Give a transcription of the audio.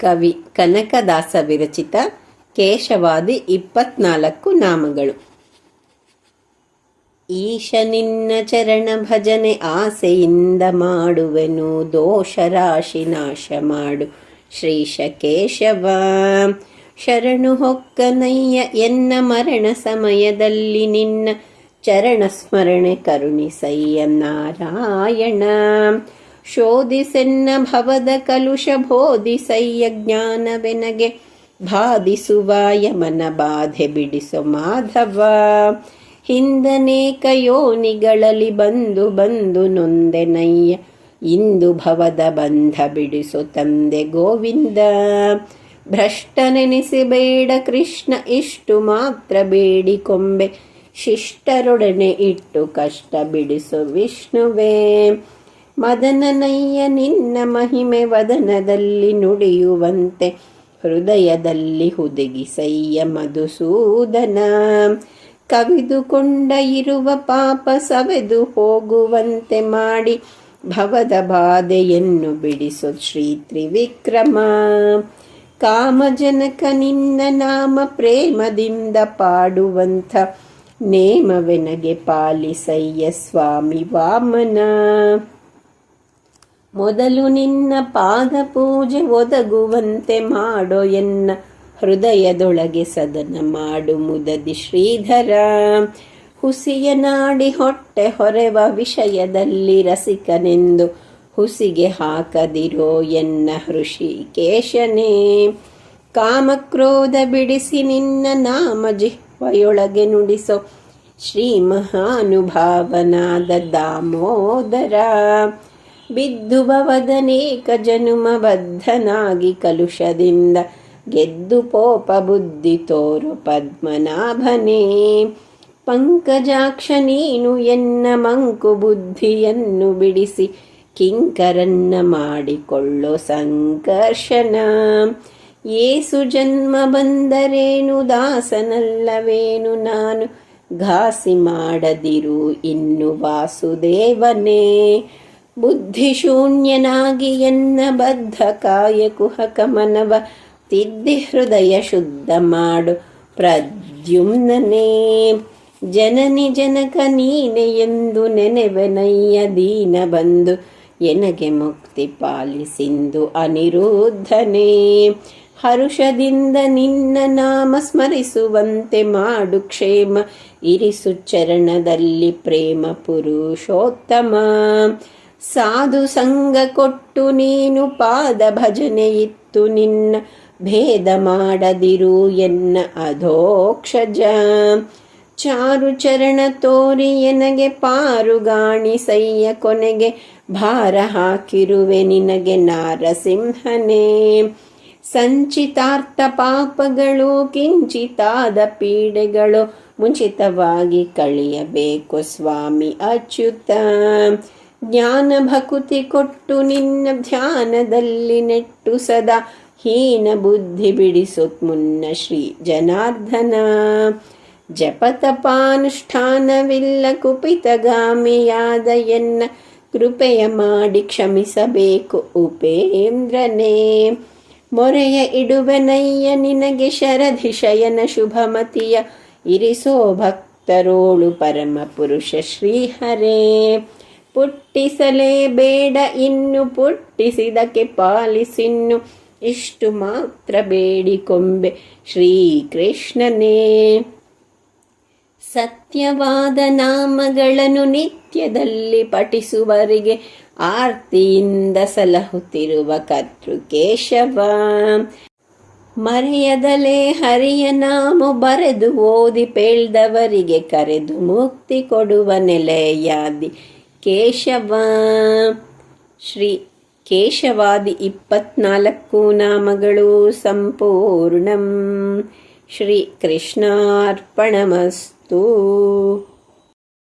ಕವಿ ಕನಕದಾಸ ವಿರಚಿತ ಕೇಶವಾದಿ ಇಪ್ಪತ್ನಾಲ್ಕು ನಾಮಗಳು. ಈಶ ನಿನ್ನ ಚರಣ ಭಜನೆ ಆಸೆಯಿಂದ ಮಾಡುವೆನು, ದೋಷ ರಾಶಿ ನಾಶ ಮಾಡು. ಶ್ರೀಶ ಕೇಶವ, ಶರಣು ಹೊಕ್ಕನಯ್ಯ ಎನ್ನ ಮರಣ ಸಮಯದಲ್ಲಿ ನಿನ್ನ ಚರಣ ಸ್ಮರಣೆ ಕರುಣಿಸಯ್ಯ ನಾರಾಯಣ. ಶೋಧಿಸೆನ್ನ ಭವದ ಕಲುಷ ಬೋಧಿಸಯ್ಯ ಜ್ಞಾನವೆನಗೆ ಬಾಧಿಸುವ ಯಮನ ಬಾಧೆ ಬಿಡಿಸೋ ಮಾಧವ. ಹಿಂದನೇಕ ಯೋನಿಗಳಲ್ಲಿ ಬಂದು ಬಂದು ನೊಂದೆನಯ್ಯ, ಇಂದು ಭವದ ಬಂಧ ಬಿಡಿಸು ತಂದೆ ಗೋವಿಂದ. ಭ್ರಷ್ಟನೆನಿಸಿಬೇಡ ಕೃಷ್ಣ, ಇಷ್ಟು ಮಾತ್ರ ಬೇಡಿಕೊಂಬೆ ಶಿಷ್ಟರೊಡನೆ ಇಟ್ಟು ಕಷ್ಟ ಬಿಡಿಸು ವಿಷ್ಣುವೇ. ಮದನನಯ್ಯ ನಿನ್ನ ಮಹಿಮೆ ವದನದಲ್ಲಿ ನುಡಿಯುವಂತೆ ಹೃದಯದಲ್ಲಿ ಹುದುಗಿಸಯ್ಯ ಮಧುಸೂದನ. ಕವಿದುಕೊಂಡ ಇರುವ ಪಾಪ ಸವೆದು ಹೋಗುವಂತೆ ಮಾಡಿ ಭವದ ಬಾಧೆಯನ್ನು ಬಿಡಿಸು ಶ್ರೀ ತ್ರಿವಿಕ್ರಮ ಕಾಮಜನಕ ನಿನ್ನ ನಾಮ ಪ್ರೇಮದಿಂದ ಪಾಡುವಂಥ ನೇಮವೆನಗೆ ಪಾಲಿಸಯ್ಯ ಸ್ವಾಮಿ ವಾಮನ. ಮೊದಲು ನಿನ್ನ ಪಾದ ಪೂಜೆ ಒದಗುವಂತೆ ಮಾಡೋ ಎನ್ನ ಹೃದಯದೊಳಗೆ ಸದನ ಮಾಡು ಮುದದಿ ಶ್ರೀಧರ. ಹುಸಿಯ ನಾಡಿ ಹೊಟ್ಟೆ ಹೊರೆವ ವಿಷಯದಲ್ಲಿ ರಸಿಕನೆಂದು ಹುಸಿಗೆ ಹಾಕದಿರೋ ಎನ್ನ ಹೃಷಿಕೇಶನೇ. ಕಾಮಕ್ರೋಧ ಬಿಡಿಸಿ ನಿನ್ನ ನಾಮ ಜಿಹ್ವೆಯೊಳಗೆ ನುಡಿಸೋ ಶ್ರೀ ಮಹಾನುಭಾವನಾದ ದಾಮೋದರ. ಬಿದ್ದು ಭವದನೇಕ ಜನುಮ ಬದ್ಧನಾಗಿ ಕಲುಷದಿಂದ ಗೆದ್ದು ಪೋಪ ಬುದ್ಧಿ ತೋರು ಪದ್ಮನಾಭನೇ. ಪಂಕಜಾಕ್ಷ ನೀನು ಎನ್ನ ಮಂಕು ಬುದ್ಧಿಯನ್ನು ಬಿಡಿಸಿ ಕಿಂಕರನ್ನ ಮಾಡಿಕೊಳ್ಳೋ ಸಂಕರ್ಷಣ. ಏಸು ಜನ್ಮ ಬಂದರೇನು ದಾಸನಲ್ಲವೇನು ನಾನು ಘಾಸಿ ಮಾಡದಿರು ಇನ್ನು ವಾಸುದೇವನೇ. ಬುದ್ಧಿಶೂನ್ಯನಾಗಿ ಎನ್ನ ಬದ್ಧ ಕಾಯ ಕುಹಕ ಮನವ ತಿದ್ದಿ ಹೃದಯ ಶುದ್ಧ ಮಾಡು ಪ್ರದ್ಯುಮ್ನನೇ. ಜನನಿ ಜನಕ ನೀನೆ ಎಂದು ನೆನೆವೆನಯ್ಯ ದೀನ ಬಂದು, ಎನಗೆ ಮುಕ್ತಿ ಪಾಲಿಸಿಂದು ಅನಿರುದ್ಧನೇ. ಹರುಷದಿಂದ ನಿನ್ನ ನಾಮ ಸ್ಮರಿಸುವಂತೆ ಮಾಡು ಕ್ಷೇಮ, ಇರಿಸು ಚರಣದಲ್ಲಿ ಪ್ರೇಮ ಪುರುಷೋತ್ತಮ. ಸಾಧು ಸಂಘ ಕೊಟ್ಟು ನೀನು ಪಾದ ಭಜನೆ ಇತ್ತು ನಿನ್ನ ಭೇದ ಮಾಡದಿರು ಎನ್ನ ಅಧೋಕ್ಷಜ. ಚಾರು ಚರಣ ತೋರಿ ಎನಗೆ ಪಾರುಗಾಣಿಸಯ್ಯ ಕೊನೆಗೆ ಭಾರ ಹಾಕಿರುವೆ ನಿನಗೆ ನಾರಸಿಂಹನೇ. ಸಂಚಿತಾರ್ಥ ಪಾಪಗಳು ಕಿಂಚಿತಾದ ಪೀಡೆಗಳು ಮುಂಚಿತವಾಗಿ ಕಳಿಯಬೇಕು ಸ್ವಾಮಿ ಅಚ್ಯುತ. ಜ್ಞಾನ ಭಕುತಿ ಕೊಟ್ಟು ನಿನ್ನ ಧ್ಯಾನದಲ್ಲಿ ನೆಟ್ಟು ಸದಾ ಹೀನ ಬುದ್ಧಿ ಬಿಡಿಸುತ್ ಮುನ್ನ ಶ್ರೀ ಜನಾರ್ದನ. ಜಪತಪಾನುಷ್ಠಾನವಿಲ್ಲ ಕುಪಿತಗಾಮಿಯಾದ ಎನ್ನ ಕೃಪೆಯ ಮಾಡಿ ಕ್ಷಮಿಸಬೇಕು ಉಪೇಂದ್ರನೇ. ಮೊರೆಯ ಇಡುವೆನಯ್ಯ ನಿನಗೆ ಶರಧಿ ಶಯನ ಶುಭಮತಿಯ ಇರಿಸೋ ಭಕ್ತರೋಳು ಪರಮ ಪುರುಷ ಶ್ರೀಹರೇ. ಪುಟ್ಟಿಸಲೇ ಬೇಡ ಇನ್ನು, ಪುಟ್ಟಿಸಿದಕ್ಕೆ ಪಾಲಿಸಿನ್ನು. ಇಷ್ಟು ಮಾತ್ರ ಬೇಡಿಕೊಂಬೆ ಶ್ರೀಕೃಷ್ಣನೇ. ಸತ್ಯವಾದ ನಾಮಗಳನ್ನು ನಿತ್ಯದಲ್ಲಿ ಪಠಿಸುವರಿಗೆ ಆರ್ತಿಯಿಂದ ಸಲಹುತ್ತಿರುವ ಕರ್ತೃಕೇಶವ. ಮರೆಯದಲೇ ಹರಿಯ ನಾಮ ಬರೆದು ಓದಿ, ಪೇಳ್ದವರಿಗೆ ಕರೆದು ಮುಕ್ತಿ ಕೊಡುವ ನೆಲೆಯಾದಿ. ಕೇಶವ. ಶ್ರೀ ಕೇಶವಾದಿ ಇಪ್ಪತ್ನಾಲ್ಕು ನಾಮಗಳು ಸಂಪೂರ್ಣಂ. ಶ್ರೀ ಕೃಷ್ಣಾರ್ಪಣಮಸ್ತು.